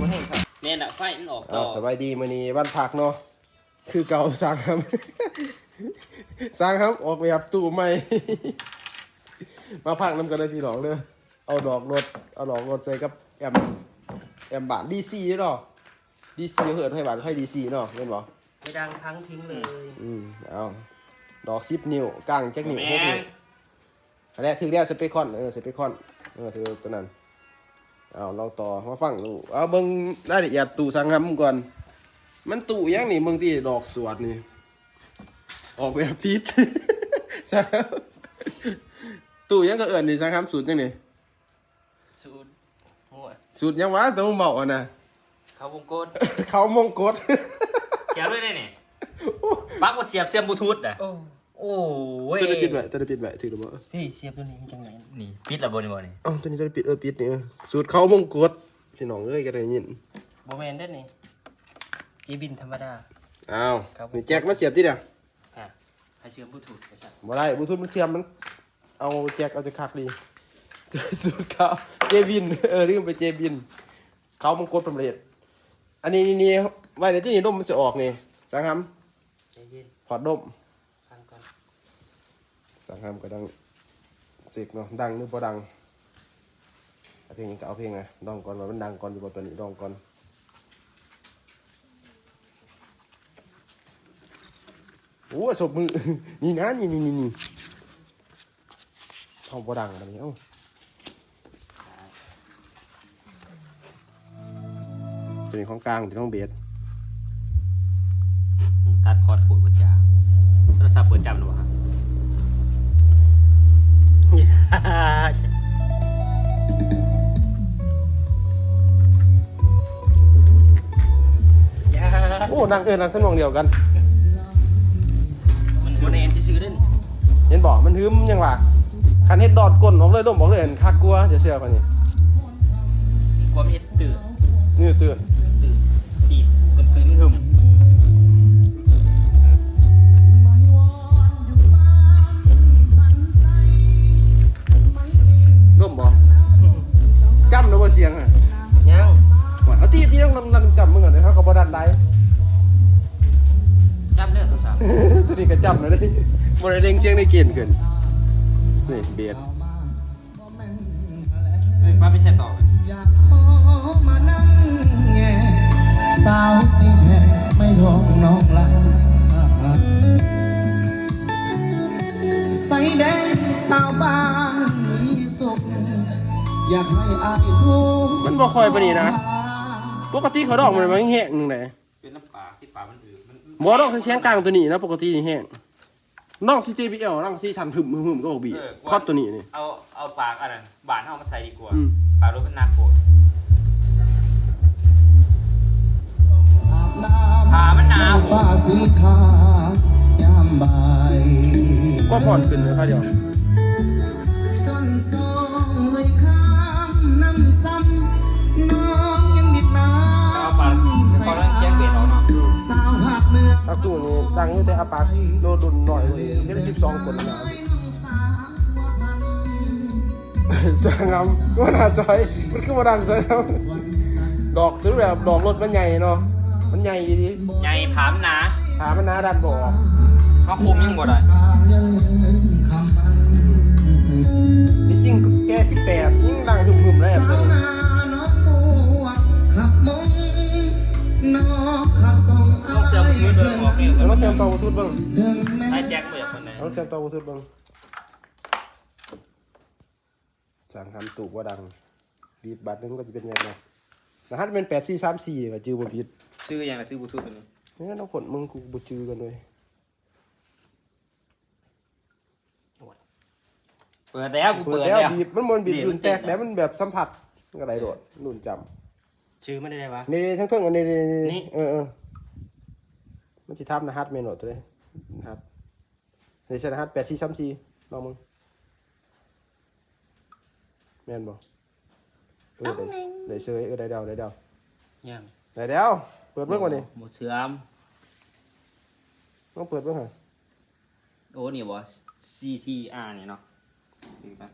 มันออกต่อ่าอสบายดีมื้อนี้วันพักเนาะคือเก่าสั่งครับ สั่งครับออกแบบตู้ใหม่ มาพักน้ำกันเลยพี่น้องเด้อเอาดอกรถเอาดอกรถใส่กับแอมแอมบานดีซีเนาะดีซีเหินให้บานให้ดีซีเนาะเห็นบ่ไม่ดังพังทิ้งเลย อืมเอาดอก10นิ้วกลางจักนิ้วแมหกนิ้นวอันนี้ถือแล้วสเปคอนเออสเปคอนเออถือตัวนั้น เอาเราต่อมาฟังดูเอาเบิ่งรายละเอียดตู้สังหำก่อน มันตู้ยังนี่มึงที่ดอกสวดนี่ ออกแบบพิษใช่ครับตู้ยังก็เอิญนี่สังหำสูตรยังนี่สูตรหัวสูตรยังวะต้องเมาอะนะเขาวงกดเขามงกฎเสียบด้วยได้เนี่ยปักว่าเสียบเสียบบลูทูธอะ โอ้โอ้ยตัวนี้ปิดไว้ตัวนี้ปิดไว้ถือหรือเปล่าพี่เสียบตัวนี้มันจังไหนนี่ปิดและบนนี่บ่นี่อ๋อตัวนี้ตัวนี้ปิดเออปิดนี่เออสูตรเขามงกฎพี่น้องเอ้ยก็ได้ยินโบแมนได้นี่จีบินธรรมดาอ้าวครับนี่แจ็คมาเสียบที่เดียวอะให้เชื่อมบลูทูธไปสั่บ่ได้บลูทูธมันเสียบมันเอาแจ็คเอาจะคักดีสูตรเขาเจบินเออลืมไปเจบินเขามงกฎสำเร็จอันนี้นี่นี่ไว้ในที่นี่ดมมันจะออกนี่สังหใจเย็นำพอดดมฟังก่อน สังหำก็ดังเสกเนาะดังหรือบ่ดังเพลงนี้ก็เอาเพลงไงดองก่อนว่ามันดังก่อนอยู่บ่ตัวนี้ดองก่อนโอ้ศพมือนี่นะนี่นี่นี่นี่เอาบ่ดังแบบนี้เอ้าตัวนี้ของกลางตัวนี้ของเบสาโอ้ดังเออดังทำนองเดียวกัน มันโบแมนที่ซื้อได้นี่เห็นบอกมันหืมยังว่าคันเฮ็ดดอดก้นออกเลยดมออกเลยเห็นคักกลัวเดี๋ยวเสียคนนี้ความเอสตื่นนี่ตื่นตื่นตีดกึ่งกึ่งหึม จำเนื้อโทรศัพท์ตัวนี้ก็จำนะเลยบ่ได้เด้งเสียงได้เกณฑ์เกินนี่เบียดเฮ้ยป้าไปใช้ต่ออยากขอมานั่งแงสาวสิแห่ไม่รองน้องลาใส่แดงสาวบ้านมีสุขอยากให้อายรู้มันบ่ค่อยปานนี้นะ ปกติเขาดอกมันมันแห้งนึงไหนเป็นน้ำปลา ที่ปลามันอืดมันอืดบ่ดอกเสียงกลางตัวนี้นะปกตินี่แห้งน้องซีทีพีเอลน้องซีชันหึมหึมก็ออกบีครอบตัวนี้นี่ เอาเอาปากอันนั้นบานเอามาใส่ดีกว่าอืมปลารถเป็นหนักโคตรอาบน้ำขามันหนาวฟ้าสีขายามบ่ายก็ผ่อนขึ้นเลยครับเดียวจนสองเลยข้ามน้ำซ้ำน้ กเนื้อตักตู้นี่ดังอยู่แต่อาปากโดนดุนหน่อยเลยแค่สิบสองคนนะน้องสาวพันสางงามว่าน่าซอยมันคือมาดังซอยแล้วดอกซื้อแบบดอกรถมันใหญ่เนาะมันใหญ่ดีใหญ่ผามหนาหามันหนาดันบอกเขาคุมยังบ่ได้ยังคำมันจริงๆแกสิบแปดยิ่งดังหึมๆแล้วสาวนาน้องบั มาแซมตองทุดเบิ้งเรื่องแม่ให้แจ็คไปจากคนไหนเอามาแซมตองทุดเบิ้งสั่งทำตูกว่าดังบีบบัตรนึงก็จะเป็นแบบนั้นรหัสเป็นแปดสี่สามสี่ก็จือบ่ผิดซื้อยังไงซื้อบลูทูธตัวนี้เนี่ยน้องคนมึงกูบ่จือกันเลยเปิดแล้วกูเปิเปิดดแล้แล้ววบีบมันมันบีบบีบรุนแตกมันแตกแล้วมันแบบสัมผัสมันก็ได้โดดรุ่นจำชื่อไม่ได้ไงวะนี่ทั้งเครื่องอันนี้นี่นี่เออเออ มันสิทับนะฮัทเมนโนตัวเลยนะครับในใช่นะฮัทแปดสี่สามสี่ลองมึงแม่นบ่เออได้ได้เซยเออได้เดาได้เดายังได้เดาเปิดเบิ่งมานี่หมดเชื่อมต้องเปิดเบิ่งหน่อยโอ้นี่บ่ CTR นี่เนาะซื้อมา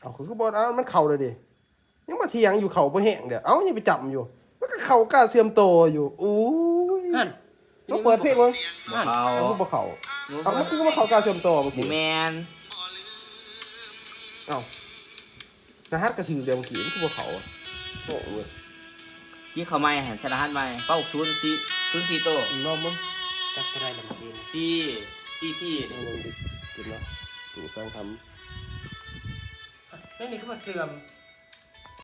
เอาคือคือบอลเอามันเข่าเลยดิยังมาเทียงอยู่เข่าบ่แห้งเดี๋ยวเอ้ายังไปจับมันอยู่ มันก็เขากล้าเสียมโตอยู่อู้ยนั่น ต้องเปิดเพลงมั้งบ่เขา เอาพวกเขาเอามันคือว่าเขากล้าเสียมโตเมื่อหมูกี้แมนเอ้านะฮัทกระถือเดียวเมื่อกี้มันคือพวกเขาอะโอ้โหที่เขาไม่เห็นชนะฮัทไม่เป้าศูนย์ซีศูนย์ซีโตอีกรอบมั้งจับตัวได้ลำกินซีซีที่เอาลองดิกินเนาะตู่สร้างทไม่นี่ก็มาเชื่อมำ